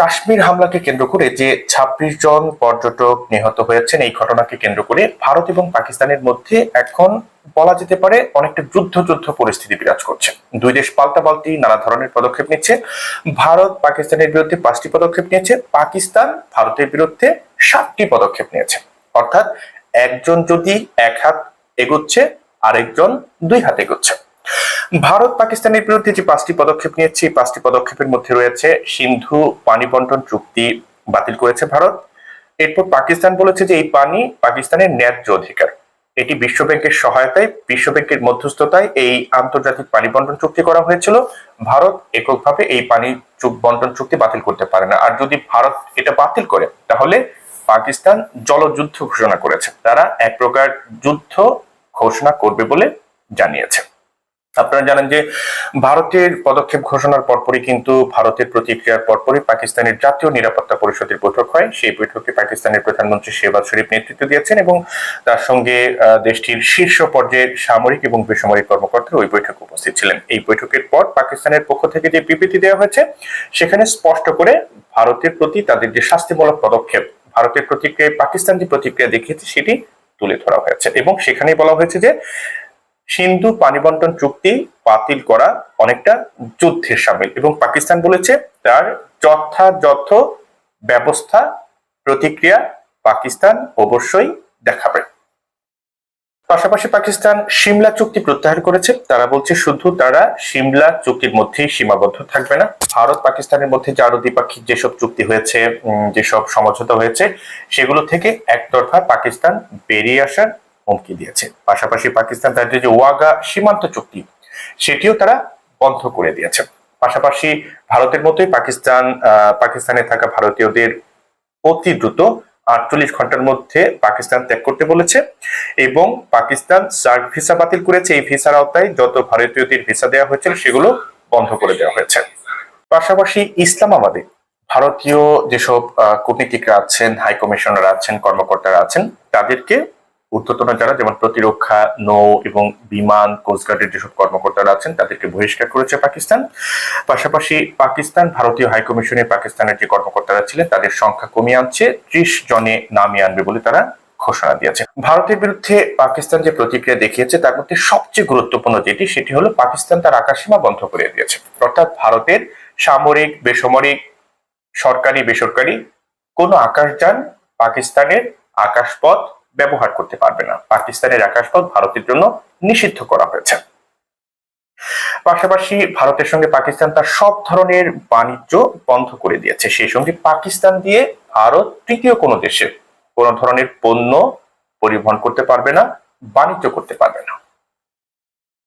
কাশ্মীর হামলাকে কেন্দ্র করে যে ছাব্বিশ জন পর্যটক নিহত হয়েছেন, এই ঘটনাকে কেন্দ্র করে ভারত এবং পাকিস্তানের মধ্যে এখন বলা যেতে পারে অনেকটা যুদ্ধ যুদ্ধ পরিস্থিতি বিরাজ করছে। দুই দেশ পাল্টাপাল্টি নানা ধরনের পদক্ষেপ নিচ্ছে। ভারত পাকিস্তানের বিরুদ্ধে পাঁচটি পদক্ষেপ নিয়েছে। পাকিস্তান ভারতের বিরুদ্ধে সাতটি পদক্ষেপ নিয়েছে। অর্থাৎ একজন যদি এক হাত এগোচ্ছে, আরেকজন দুই হাত এগোচ্ছে। ভারত পাকিস্তানের বিরুদ্ধে যে পাঁচটি পদক্ষেপ নিয়েছে, এই পাঁচটি পদক্ষেপের মধ্যে রয়েছে সিন্ধু পানি বন্টন চুক্তি বাতিল করেছে ভারত। এরপর পাকিস্তান বলেছে যে এই পানি পাকিস্তানের ন্যায্য অধিকার। এটি বিশ্ব ব্যাংকের সহায়তায় বিশ্ব ব্যাংকের মধ্যস্থতায় এই আন্তর্জাতিক পানি বন্টন চুক্তি করা হয়েছিল। ভারত এককভাবে এই পানি বন্টন চুক্তি বাতিল করতে পারে না। আর যদি ভারত এটা বাতিল করে, তাহলে পাকিস্তান জলযুদ্ধ ঘোষণা করেছে। তারা এক প্রকার যুদ্ধ ঘোষণা করবে বলে জানিয়েছে। আপনারা জানেন যে ভারতের পদক্ষেপ ঘোষণার পরপরই কিন্তু ভারতের প্রতিক্রিয়ার পরপরই পাকিস্তানের জাতীয় নিরাপত্তা পরিষদের বৈঠক হয়। সেই বৈঠকে পাকিস্তানের প্রধানমন্ত্রী শেহবাজ শরীফ নেতৃত্ব দিয়েছেন এবং তার সঙ্গে দেশটির শীর্ষ পর্যায়ের সামরিক এবং বেসামরিক কর্মকর্তারা ওই বৈঠকে উপস্থিত ছিলেন। এই বৈঠকের পর পাকিস্তানের পক্ষ থেকে যে বিবৃতি দেওয়া হয়েছে, সেখানে স্পষ্ট করে ভারতের প্রতি তাদের যে শাস্তিমূলক পদক্ষেপ, ভারতের প্রতিক্রিয়ায় পাকিস্তান যে প্রতিক্রিয়া দেখিয়েছে, সেটি তুলে ধরা হয়েছে। এবং সেখানেই বলা হয়েছে যে সিন্ধু পানি বন্টন চুক্তি বাতিল করা অনেকটা যুদ্ধের সামিল এবং পাকিস্তান বলেছে তার যথাযথ ব্যবস্থা প্রতিক্রিয়া পাকিস্তান অবশ্যই দেখাবে। পাশাপাশি পাকিস্তান সিমলা চুক্তি প্রত্যাহার করেছে। তারা বলছে শুধু তারা সিমলা চুক্তির মধ্যেই সীমাবদ্ধ থাকবে না। ভারত, পাকিস্তানের মধ্যে যে আরও দ্বিপাক্ষিক যেসব চুক্তি হয়েছে যেসব সমঝোতা হয়েছে, সেগুলো থেকে একতরফা পাকিস্তান বেরিয়ে আসার হুমকি দিয়েছে। পাশাপাশি পাকিস্তান তাদের যে ওয়াগা সীমান্ত চুক্তি, সেটিও তারা বন্ধ করে দিয়েছে। পাশাপাশি ভারতের মতোই পাকিস্তান পাকিস্তানে থাকা ভারতীয়দের অতি দ্রুত আটচল্লিশ ঘণ্টার মধ্যে পাকিস্তান ত্যাগ করতে বলেছে এবং পাকিস্তান সার্ক ভিসা বাতিল করেছে। এই ভিসার আওতায় যত ভারতীয়দের ভিসা দেওয়া হয়েছিল, সেগুলো বন্ধ করে দেওয়া হয়েছে। পাশাপাশি ইসলামাবাদে ভারতীয় যেসব কূটনীতিকরা আছেন হাই কমিশনার আছেন, কর্মকর্তারা আছেন, তাদেরকে ঊর্ধ্বতন যারা, যেমন প্রতিরক্ষা, নৌ এবং বিমান কোস্টগার্ডের যেসব কর্মকর্তারা আছেন, তাদেরকে বহিষ্কার করেছে পাকিস্তান। পাশাপাশি পাকিস্তান ভারতীয় হাইকমিশনে পাকিস্তানের যে কর্মকর্তারা ছিলেন, তাদের সংখ্যা কমিয়ে আনছে, ত্রিশ জনে নামিয়ে আনবে বলে তারা ঘোষণা দিয়েছে। ভারতের বিরুদ্ধে পাকিস্তান যে প্রতিক্রিয়া দেখিয়েছে, তার মধ্যে সবচেয়ে গুরুত্বপূর্ণ যেটি, সেটি হলো পাকিস্তান তার আকাশসীমা বন্ধ করে দিয়েছে। অর্থাৎ ভারতের সামরিক, বেসামরিক, সরকারি, বেসরকারি কোনো আকাশযান পাকিস্তানের আকাশপথ ব্যবহার করতে পারবে না। পাকিস্তানের আকাশপথ ভারতের জন্য নিষিদ্ধ করা হয়েছে। পাশাপাশি ভারতের সঙ্গে পাকিস্তান তার সব ধরনের বাণিজ্য বন্ধ করে দিয়েছে। সেই সঙ্গে পাকিস্তান দিয়ে ভারত তৃতীয় কোনো দেশে কোনো ধরনের পণ্য পরিবহন করতে পারবে না, বাণিজ্য করতে পারবে না।